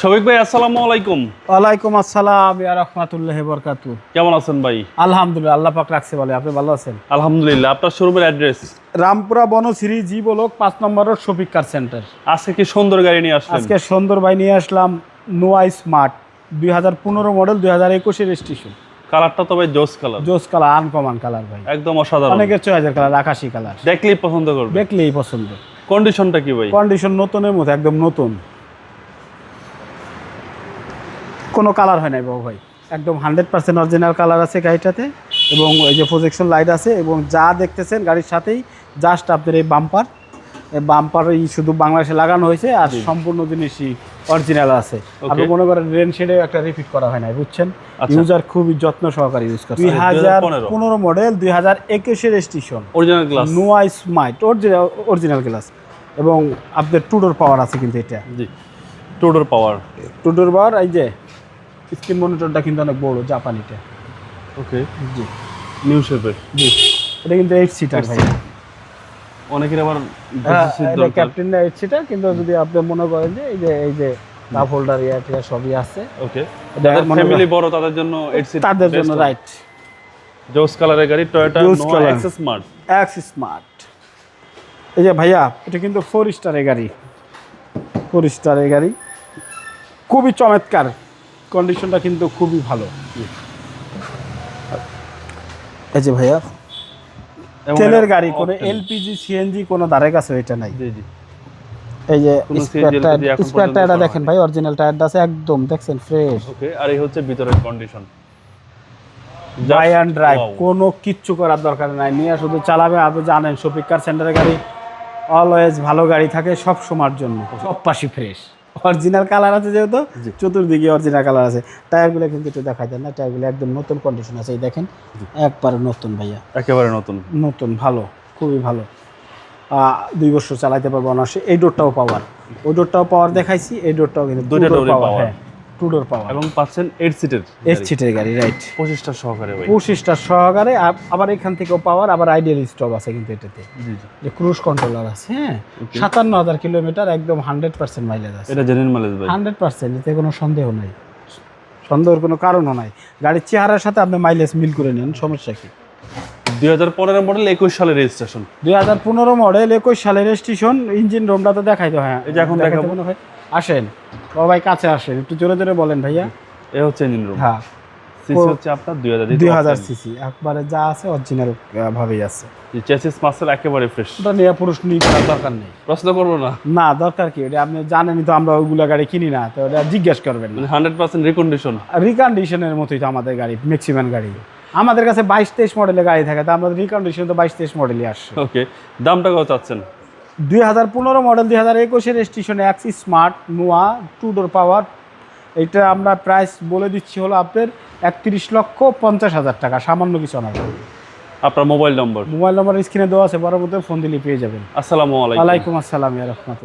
শফিক ভাই আসসালামু আলাইকুম। ওয়ালাইকুম আসসালাম ইয়া রহমাতুল্লাহি বরকাতু কেমন আছেন ভাই? আলহামদুলিল্লাহ আল্লাহ পাক রাখছে বলে আপনি ভালো আছেন? আলহামদুলিল্লাহ আপনার শোরুমের address? Rampura Banasree G block পাঁচ নম্বর রোড শফিক কার সেন্টার। আজকে কি সুন্দর গাড়ি নিয়ে আসলেন? আজকে সুন্দর ভাই নিয়ে আসলাম নোয়াই স্মার্ট দুই হাজার পনেরো মডেল দুই হাজার একুশের রেজিস্ট্রেশন। কালারটা তো ভাই জোস কালার। জোস কালার আনকমান কালার ভাই। একদম অসাধারণ। অনেকের চয়েসের কালার আকাশি কালার। দেখলেই পছন্দ করবে। দেখলেই পছন্দ। কন্ডিশনটা কি ভাই? কন্ডিশন নতুনের মতো একদম নতুন। কোনো কালার হয় নাই বাবু ভাই। একদম হান্ড্রেড পার্সেন্ট অরিজিনাল কালার আছে গাড়িটাতে এবং এই যে প্রজেকশন লাইট আছে এবং যা দেখতেছেন গাড়ির সাথেই জাস্ট আপনার এই বাম্পার বাম্পার এই শুধু বাংলাদেশে লাগানো হয়েছে আর সম্পূর্ণ জিনিসই অরিজিনাল আছে। আপনি মনে করেন রেন শেডে একটা রিপিট করা হয় নাই বুঝছেন? আচ্ছা। ইউজার খুবই যত্ন সহকারে ইউজ করে দুই হাজার পনেরো। মডেল দুই হাজার একুশের স্টেশন অরিজিনাল গ্লাস নোয়া স্মাইট অরিজিনাল অরিজিনাল গ্লাস এবং আপনার টুডোর পাওয়ার আছে কিন্তু এটা। জি। টুডোর পাওয়ার টুডোর পাওয়ার এই যে স্ক্রিন মনিটরটা কিন্তু অনেক বড় জাপানিটা ওকে। জি। নিউ শেপের। জি। এটা কিন্তু এইট সিটার ভাই। অনেকের আবার হ্যাঁ, বেশি এটা দরকার। ক্যাপ্টেন এইট সিটার কিন্তু যদি আপনি মনে করেন যে এই যে এই যে কাপ হোল্ডার ইয়া টিয়া সবই আছে। ওকে। যাদের ফ্যামিলি বড় তাদের জন্য এইট সিট তাদের জন্য রাইট জোস কালারের গাড়ি Toyota Noah color। Smart X smart এই যে ভাইয়া এটা কিন্তু ফোর স্টারের গাড়ি। ফোর স্টারের গাড়ি। খুবই চমৎকার। কন্ডিশনটা কিন্তু খুবই ভালো। এই যে ভাইয়া তেলের গাড়ি কোনো এলপিজি সিএনজি কোনো ধারে কাছে এটা নাই। জি জি। এই যে স্পেয়ার টায়ারটা দেখেন ভাই অরিজিনাল টায়ারটা আছে একদম দেখছেন ফ্রেশ ওকে আর এই হচ্ছে ভিতরের কন্ডিশন ড্রাই অ্যান্ড ড্রাইভ কোনো কিচ্ছু করার দরকার নাই। নিয়ে শুধু চালাবে আপনি জানেন শফিক কার সেন্টারের গাড়ি অলওয়েজ ভালো গাড়ি থাকে সব সময়ের জন্য সব পাশি ফ্রেশ অরিজিনাল কালার আছে যেহেতু চতুর্দিকে অরিজিনাল কালার আছে। টায়ারগুলো কিন্তু একটু দেখা যায় না টায়ারগুলো একদম নতুন কন্ডিশন আছে এই দেখেন একবারে নতুন ভাইয়া। একেবারে নতুন। নতুন ভালো খুবই ভালো। দুই বছর চালাইতে পারব অনার্সে এই ডোরটাও পাওয়ার ওই ডোরটাও পাওয়ার দেখাইছি এই ডোরটাও কিন্তু দুটো পাওয়ার। হ্যাঁ। Two door power. এবং পাচ্ছেন এইট সিটের এইট সিটের গাড়ি রাইট পঁচিশটা সহকারে পঁচিশটা সহকারে আবার এখান থেকেও পাওয়ার আবার আইডিয়াল স্টপ আছে কিন্তু এটাতে। যে ক্রুজ কন্ট্রোলার আছে হ্যাঁ? সাতান্ন হাজার কিলোমিটার একদম হান্ড্রেড পার্সেন্ট মাইলেজ আছে। এটা জেনুইন মাইলেজ হান্ড্রেড পার্সেন্ট এতে কোনো সন্দেহ নাই। সন্দেহের কোনো কারণও নাই। গাড়ির চেহারার সাথে আপনি মাইলেজ মিল করে নেন সমস্যা কি? দুই হাজার পনেরো মডেল একুশ সালের রেজিস্ট্রেশন দুই হাজার পনেরো মডেল একুশ সালের রেজিস্ট্রেশন ইঞ্জিন রুমটা তো দেখাই তো হ্যাঁ। এই যে এখন দেখাইতে দেখাবো। মনে আসেন। ও ভাই কাছে আসেন একটু জোরে জোরে বলেন ভাইয়া। এ হচ্ছে ইঞ্জিন রুম। হ্যাঁ। সিসি হচ্ছে আপনার দুই হাজার দুই হাজার সিসি একবারে যা আছে অরিজিনাল ভাবেই আছে। চেসিস মাসেল একেবারে ফ্রেশ ওটা নিয়ে পুরুষ নিয়ে দরকার নেই। প্রশ্ন করব না। না দরকার কি? ওটা আপনি জানেনই তো আমরা ওইগুলা গাড়ি কিনি না তো ওটা জিজ্ঞেস করবেন না। হান্ড্রেড পার্সেন্ট রিকন্ডিশন রিকন্ডিশনের মতোই তো আমাদের গাড়ি ম্যাক্সিমাম গাড়ি। আমাদের কাছে বাইশ তেইশ মডেলের গাড়ি থাকে তো আমাদের রিকন্ডিশন তো বাইশ তেইশ মডেলই আসছে। ওকে দামটা কত চাচ্ছেন। দুই হাজার পনেরো মডেল দুই হাজার একুশের স্টেশনে অ্যাক্সি smart Noah two door power এটা আমরা প্রাইস বলে দিচ্ছি হলো আপনার একত্রিশ লক্ষ পঞ্চাশ হাজার টাকা সামান্য কিছু না। আপনার মোবাইল নম্বর মোবাইল নম্বর স্ক্রিনে দেওয়া আছে পরবর্তী ফোন দিলে পেয়ে যাবেন। আসসালামু আলাইকুম। আসসালাম রহমতুল্লাহ।